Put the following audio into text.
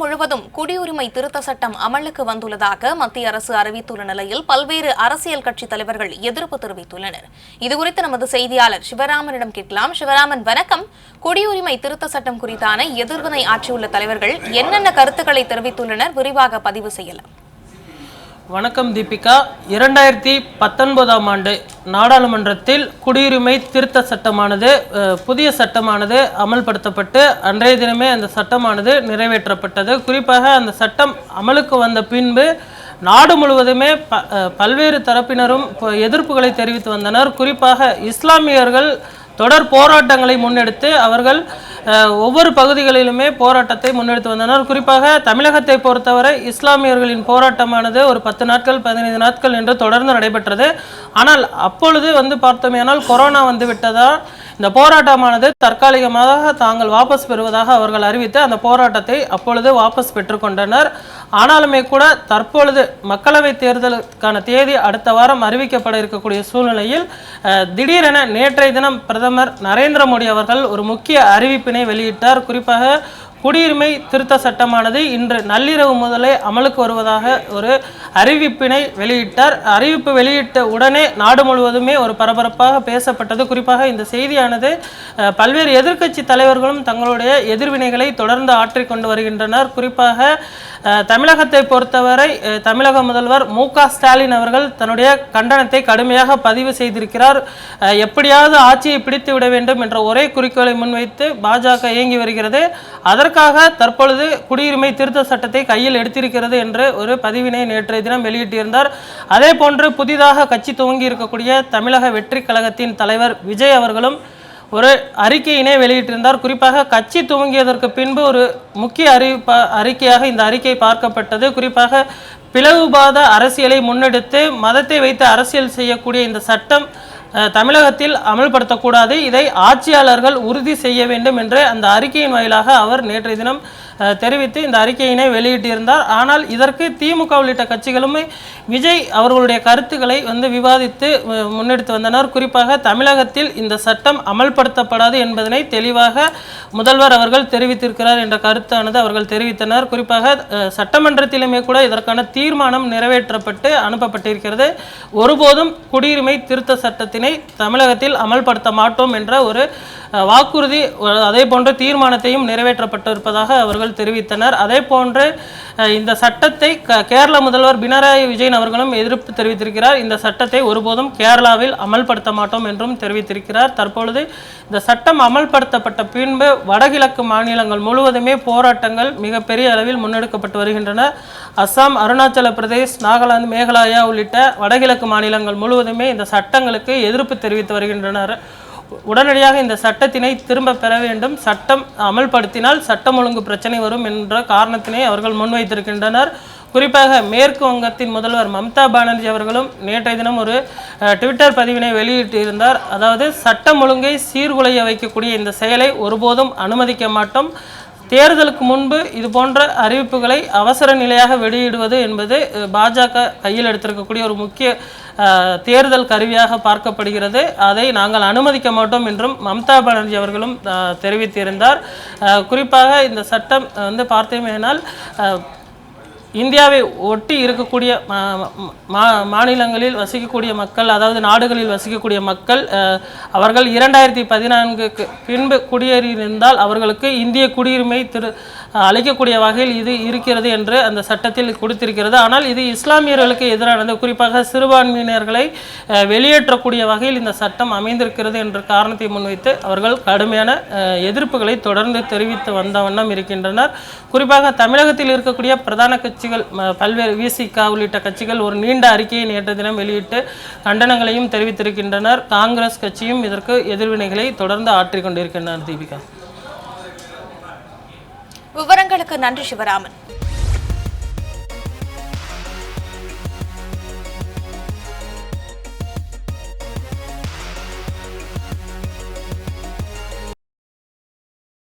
முழுவதும் குடியுரிமை திருத்த சட்டம் அமலுக்கு வந்துள்ளதாக மத்திய அரசு அறிவித்துள்ள நிலையில் பல்வேறு அரசியல் கட்சித் தலைவர்கள் எதிர்ப்பு தெரிவித்துள்ளனர். இதுகுறித்து நமது செய்தியாளர் சிவராமனிடம் கேட்கலாம். சிவராமன் வணக்கம். குடியுரிமை திருத்த சட்டம் குறித்தான எதிர்வினை ஆற்றியுள்ள தலைவர்கள் என்னென்ன கருத்துக்களை தெரிவித்துள்ளனர்? விரிவாக பதிவு செய்யலாம். வணக்கம் தீபிகா. இரண்டாயிரத்தி பத்தொன்பதாம் ஆண்டு நாடாளுமன்றத்தில் குடியுரிமை திருத்த சட்டமானது புதிய சட்டமானது அமல்படுத்தப்பட்டு அன்றைய தினமே அந்த சட்டமானது நிறைவேற்றப்பட்டது. குறிப்பாக அந்த சட்டம் அமலுக்கு வந்த பின்பு நாடு முழுவதுமே ப பல்வேறு தரப்பினரும் இப்போ எதிர்ப்புகளை தெரிவித்து வந்தனர். குறிப்பாக இஸ்லாமியர்கள் தொடர் போராட்டங்களை முன்னெடுத்து அவர்கள் ஒவ்வொரு பகுதிகளிலுமே போராட்டத்தை முன்னெடுத்து வந்தனர். குறிப்பாக தமிழகத்தை பொறுத்தவரை இஸ்லாமியர்களின் போராட்டமானது ஒரு பத்து நாட்கள் பதினைந்து நாட்கள் என்று தொடர்ந்து நடைபெற்றது. ஆனால் அப்பொழுது வந்து பார்த்தோமேனால் கொரோனா வந்து விட்டதால் இந்த போராட்டமானது தற்காலிகமாக தாங்கள் வாபஸ் பெறுவதாக அவர்கள் அறிவித்து அந்த போராட்டத்தை அப்பொழுது வாபஸ் பெற்றுக்கொண்டனர் ஆனாலுமே கூட தற்பொழுது மக்களவை தேர்தலுக்கான தேதி அடுத்த வாரம் அறிவிக்கப்பட இருக்கக்கூடிய சூழ்நிலையில் திடீரென நேற்றைய தினம் பிரதமர் நரேந்திர மோடி அவர்கள் ஒரு முக்கிய அறிவிப்பினை வெளியிட்டார். குறிப்பாக குடியுரிமை திருத்த சட்டமானது இன்று நள்ளிரவு முதலே அமலுக்கு வருவதாக ஒரு அறிவிப்பினை வெளியிட்டார். அறிவிப்பு வெளியிட்ட உடனே நாடு முழுவதுமே ஒரு பரபரப்பாக பேசப்பட்டது. குறிப்பாக இந்த செய்தியானது பல்வேறு எதிர்க்கட்சி தலைவர்களும் தங்களுடைய எதிர்வினைகளை தொடர்ந்து ஆற்றிக்கொண்டு வருகின்றனர். குறிப்பாக தமிழகத்தை பொறுத்தவரை தமிழக முதல்வர் மு க ஸ்டாலின் அவர்கள் தன்னுடைய கண்டனத்தை கடுமையாக பதிவு செய்திருக்கிறார். எப்படியாவது ஆட்சியை பிடித்து விட வேண்டும் என்ற ஒரே குறிக்கோளை முன்வைத்து பாஜக இயங்கி வருகிறது. அதற்காக தற்பொழுது குடியுரிமை திருத்த சட்டத்தை கையில் எடுத்திருக்கிறது என்று ஒரு பதிவினை நேற்றைய தினம் வெளியிட்டிருந்தார். அதே போன்று புதிதாக கட்சி துவங்கி இருக்கக்கூடிய தமிழக வெற்றி கழகத்தின் தலைவர் விஜய் அவர்களும் ஒரு அறிக்கையினை வெளியிட்டிருந்தார். குறிப்பாக கட்சி துவங்கியதற்கு பின்பு ஒரு முக்கிய அறிவிப்ப அறிக்கையாக இந்த அறிக்கை பார்க்கப்பட்டது. குறிப்பாக பிளவுபாத அரசியலை முன்னெடுத்து மதத்தை வைத்து அரசியல் செய்யக்கூடிய இந்த சட்டம் தமிழகத்தில் அமல்படுத்தக்கூடாது. இதை ஆட்சியாளர்கள் உறுதி செய்ய வேண்டும் என்று அந்த அறிக்கையின் வாயிலாக அவர் நேற்றைய தினம் தெரிவித்து இந்த அறிக்கையினை வெளியிட்டிருந்தார். ஆனால் இதற்கு திமுக உள்ளிட்ட கட்சிகளுமே விஜய் அவர்களுடைய கருத்துக்களை வந்து விவாதித்து முன்னெடுத்து வந்தனர். குறிப்பாக தமிழகத்தில் இந்த சட்டம் அமல்படுத்தப்படாது என்பதனை தெளிவாக முதல்வர் அவர்கள் தெரிவித்திருக்கிறார் என்ற கருத்தானது அவர்கள் தெரிவித்தனர். குறிப்பாக சட்டமன்றத்திலுமே கூட இதற்கான தீர்மானம் நிறைவேற்றப்பட்டு அனுப்பப்பட்டிருக்கிறது. ஒருபோதும் குடியுரிமை திருத்த சட்டத்தினை தமிழகத்தில் அமல்படுத்த மாட்டோம் என்ற ஒரு வாக்குறுதி அதே போன்ற தீர்மானத்தையும் நிறைவேற்றப்பட்டிருப்பதாக அவர்கள் தெரிவித்தனர். அதே போன்று இந்த சட்டத்தை க- கேரள முதல்வர் பினராயி விஜயன் அவர்களும் எதிர்ப்பு தெரிவித்திருக்கிறார். இந்த சட்டத்தை ஒருபோதும் கேரளாவில் அமல்படுத்த மாட்டோம் என்றும் தெரிவித்திருக்கிறார். தற்பொழுது இந்த சட்டம் அமல்படுத்தப்பட்ட பின்பு வடகிழக்கு மாநிலங்கள் முழுவதுமே போராட்டங்கள் மிகப்பெரிய அளவில் முன்னெடுக்கப்பட்டு வருகின்றன. அஸ்ஸாம் அருணாச்சல பிரதேஷ் நாகாலாந்து மேகாலயா உள்ளிட்ட வடகிழக்கு மாநிலங்கள் முழுவதுமே இந்த சட்டங்களுக்கு எதிர்ப்பு தெரிவித்து வருகின்றனர். உடனடியாக இந்த சட்டத்தினை திரும்ப பெற வேண்டும். சட்டம் அமல்படுத்தினால் சட்டம் ஒழுங்கு பிரச்சனை வரும் என்ற காரணத்தினை அவர்கள் முன்வைத்திருக்கின்றனர். குறிப்பாக மேற்கு வங்கத்தின் முதல்வர் மம்தா பானர்ஜி அவர்களும் நேற்றைய தினம் ஒரு ட்விட்டர் பதிவினை வெளியிட்டிருந்தார். அதாவது சட்டம் ஒழுங்கை சீர்குலைய வைக்கக்கூடிய இந்த செயலை ஒருபோதும் அனுமதிக்க மாட்டோம். தேர்தலுக்கு முன்பு இது போன்ற அறிவிப்புகளை அவசர நிலையாக வெளியிடுவது என்பது பாஜக கையில் எடுத்திருக்கக்கூடிய ஒரு முக்கிய தேர்தல் கருவியாக பார்க்கப்படுகிறது. அதை நாங்கள் அனுமதிக்க மாட்டோம் என்றும் மம்தா பானர்ஜி அவர்களும் தெரிவித்திருந்தார். குறிப்பாக இந்த சட்டம் வந்து பார்த்தேமேனால் இந்தியாவை ஒட்டி இருக்கக்கூடிய மா- மா- மாநிலங்களில் வசிக்கக்கூடிய மக்கள் அதாவது நாடுகளில் வசிக்கக்கூடிய மக்கள் அவர்கள் இரண்டாயிரத்தி பதினான்குக்கு பின்பு குடியேறியிருந்தால் அவர்களுக்கு இந்திய குடியுரிமை திரு அளிக்கக்கூடிய வகையில் இது இருக்கிறது என்று அந்த சட்டத்தில் கொடுத்திருக்கிறது. ஆனால் இது இஸ்லாமியர்களுக்கு எதிரானது. குறிப்பாக சிறுபான்மையினர்களை வெளியேற்றக்கூடிய வகையில் இந்த சட்டம் அமைந்திருக்கிறது என்ற காரணத்தை முன்வைத்து அவர்கள் கடுமையான எதிர்ப்புகளை தொடர்ந்து தெரிவித்து வந்த வண்ணம் இருக்கின்றனர். குறிப்பாக தமிழகத்தில் இருக்கக்கூடிய பிரதான கட்சிகள் பல்வேறு விசிகா உள்ளிட்ட கட்சிகள் ஒரு நீண்ட அறிக்கையை நேற்று தினம் வெளியிட்டு கண்டனங்களையும் தெரிவித்திருக்கின்றனர். காங்கிரஸ் கட்சியும் இதற்கு எதிர்வினைகளை தொடர்ந்து ஆற்றிக் கொண்டிருக்கின்றனர் தீபிகா. விவரங்களுக்கு நன்றி சிவராமன்.